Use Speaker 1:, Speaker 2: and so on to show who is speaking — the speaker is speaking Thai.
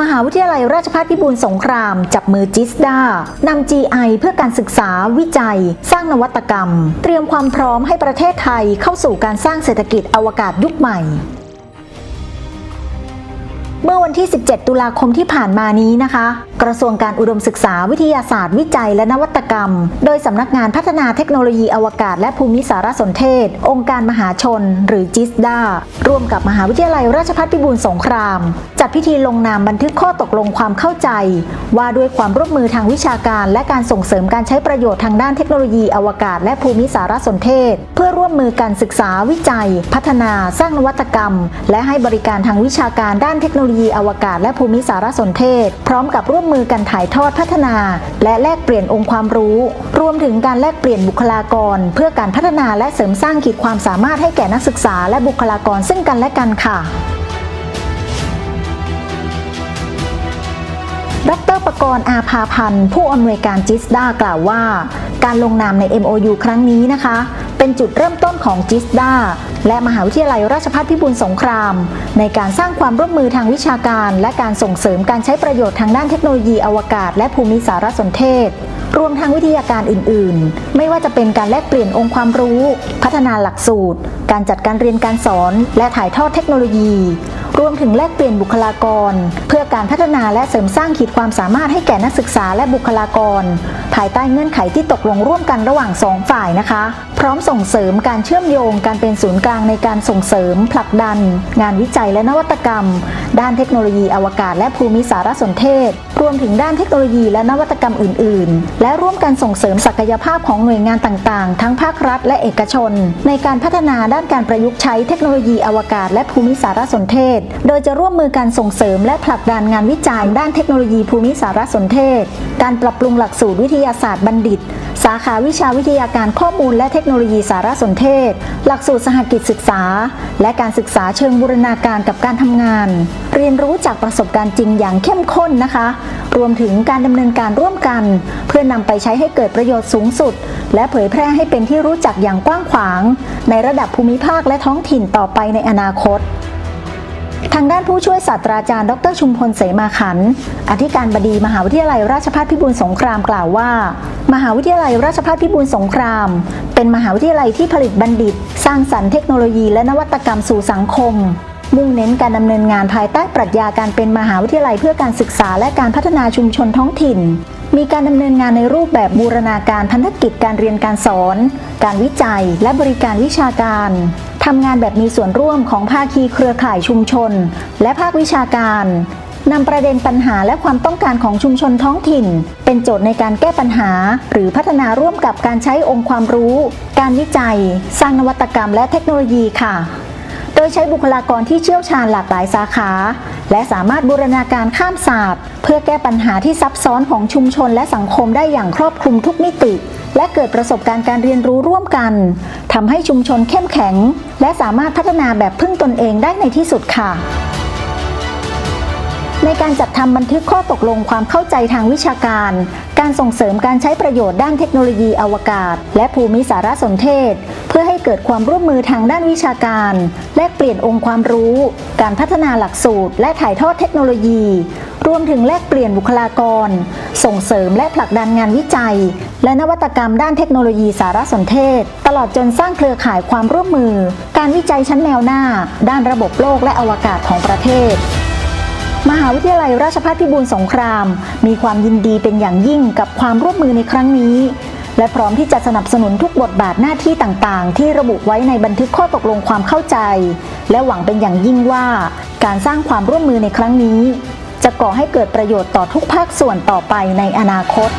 Speaker 1: มหาวิทยาลัยราชภัฏพิบูลสงคราม จับมือจิสดานำ GI เพื่อการศึกษาวิจัย สร้างนวัตกรรม เตรียมความพร้อมให้ประเทศไทยเข้าสู่การสร้างเศรษฐกิจอวกาศยุคใหม่ เมื่อวันที่ 17 ตุลาคมที่ผ่านมานี้นะคะ กระทรวงการอุดมศึกษาวิทยาศาสตร์วิจัยและนวัตกรรม โดยสำนักงานพัฒนาเทคโนโลยีอวกาศ และภูมิสารสนเทศ องค์การมหาชน หรือจิสดาร่วมกับมหาวิทยาลัยราชภัฏพิบูลสงคราม จัดพิธีลงนามบันทึกข้อตกลงความเข้าใจ ว่าด้วยความร่วมมือทางวิชาการ และการส่งเสริมการใช้ประโยชน์ทางด้านเทคโนโลยีอวกาศ และภูมิสารสนเทศ เพื่อร่วมมือการศึกษาวิจัย พัฒนา สร้างนวัตกรรม และให้บริการทางวิชาการด้านเทคโนโลยีอวกาศและภูมิสารสนเทศ พร้อมกับร่วมมือกันถ่ายทอดพัฒนา และแลกเปลี่ยนองค์ความรู้ รวมถึงการแลกเปลี่ยนบุคลากร เพื่อการพัฒนาและเสริมสร้างขีดความสามารถให้แก่นักศึกษาและบุคลากรซึ่งกันและกันค่ะ ดรประกรณ์อาภาพันธ์ ผู้อำนวยการจิสดากล่าวว่า การลงนามใน MOU ครั้งนี้นะคะ เป็นจุดเริ่มต้นของจิสดาและมหาวิทยาลัยราชภัฏพิบูลสงคราม ในการสร้างความร่วมมือทางวิชาการ และการส่งเสริมการใช้ประโยชน์ทางด้านเทคโนโลยีอวกาศ และภูมิสารสนเทศ รวมทั้งวิทยาการอื่น ๆ ไม่ว่าจะเป็นการแลกเปลี่ยนองค์ความรู้ พัฒนาหลักสูตร การจัดการเรียนการสอน และถ่ายทอดเทคโนโลยี รวมถึงแลกเปลี่ยนบุคลากร เพื่อการพัฒนาและเสริมสร้างขีดความสามารถให้แก่นักศึกษาและบุคลากร ภายใต้เงื่อนไขที่ตกลงร่วมกันระหว่างสองฝ่ายนะคะพร้อมส่งเสริมการเชื่อมโยงการเป็นศูนย์กลางในการส่งเสริม ผลักดัน งานวิจัยและนวัตกรรม ด้านเทคโนโลยีอวกาศและภูมิสารสนเทศ รวมถึงด้านเทคโนโลยีและนวัตกรรมอื่น ๆ และร่วมกันส่งเสริมศักยภาพของหน่วยงานต่าง ๆ ทั้งภาครัฐและเอกชน ในการพัฒนาด้านการประยุกต์ใช้เทคโนโลยีอวกาศและภูมิสารสนเทศ โดยจะร่วมมือการส่งเสริมและผลักดันงานวิจัยด้านเทคโนโลยีภูมิสารสนเทศ การปรับปรุงหลักสูตรวิทยาศาสตร์บัณฑิต สาขาวิชาวิทยาการข้อมูลและเทคโนโลยีสารสนเทศ หลักสูตรสหกิจศึกษา และการศึกษาเชิงบูรณาการกับการทำงาน เรียนรู้จากประสบการณ์จริงอย่างเข้มข้นนะคะ รวมถึงการดำเนินการร่วมกัน เพื่อนำไปใช้ให้เกิดประโยชน์สูงสุด และเผยแพร่ให้เป็นที่รู้จักอย่างกว้างขวาง ในระดับภูมิภาคและท้องถิ่นต่อไปในอนาคต ทางด้านผู้ช่วยศาสตราจารย์ ดรชุมพลเสมาขัน อธิการบดีมหาวิทยาลัยราชภัฏพิบูลสงครามกล่าวว่า มหาวิทยาลัยราชภัฏพิบูลสงคราม เป็นมหาวิทยาลัยที่ผลิตบัณฑิต สร้างสรรค์เทคโนโลยีและนวัตกรรมสู่สังคม มุ่งเน้นการดำเนินงานภายใต้ปรัชญาการเป็นมหาวิทยาลัยเพื่อการศึกษาและการพัฒนาชุมชนท้องถิ่น มีการดำเนินงานในรูปแบบบูรณาการพันธกิจการเรียนการสอน การวิจัย และบริการวิชาการทำงานแบบมีส่วนร่วมของภาคีเครือข่ายชุมชน และภาควิชาการนำประเด็นปัญหาและความต้องการของชุมชนท้องถิ่น เป็นโจทย์ในการแก้ปัญหา หรือพัฒนาร่วมกับการใช้องค์ความรู้ การวิจัย สร้างนวัตกรรมและเทคโนโลยีค่ะ ยใช้บุคลากรที่เชี่ยวชาญหลากหลายสาขา และสามารถบูรณาการข้ามศาสตร์ เพื่อแก้ปัญหาที่ซับซ้อนของชุมชนและสังคมได้อย่างครอบคลุมทุกมิติ และเกิดประสบการณ์การเรียนรู้ร่วมกันทำให้ชุมชนเข้มแข็ง และสามารถพัฒนาแบบพึ่งตนเองได้ในที่สุดค่ะในการจัดทำบันทึกข้อตกลงความเข้าใจทางวิชาการ การส่งเสริมการใช้ประโยชน์ด้านเทคโนโลยีอวกาศ และภูมิสารสนเทศ เพื่อให้เกิดความร่วมมือทางด้านวิชาการ แลกเปลี่ยนองค์ความรู้ การพัฒนาหลักสูตร และถ่ายทอดเทคโนโลยี รวมถึงแลกเปลี่ยนบุคลากร ส่งเสริมและผลักดันงานวิจัย และนวัตกรรมด้านเทคโนโลยีสารสนเทศ ตลอดจนสร้างเครือข่ายความร่วมมือ การวิจัยชั้นแนวหน้า ด้านระบบโลกและอวกาศของประเทศมหาวิทยาลัยราชภัฏพิบูลสงคราม มีความยินดีเป็นอย่างยิ่งกับความร่วมมือในครั้งนี้ และพร้อมที่จะสนับสนุนทุกบทบาทหน้าที่ต่างๆ ที่ระบุไว้ในบันทึกข้อตกลงความเข้าใจ และหวังเป็นอย่างยิ่งว่า การสร้างความร่วมมือในครั้งนี้ จะก่อให้เกิดประโยชน์ต่อทุกภาคส่วนต่อไปในอนาคต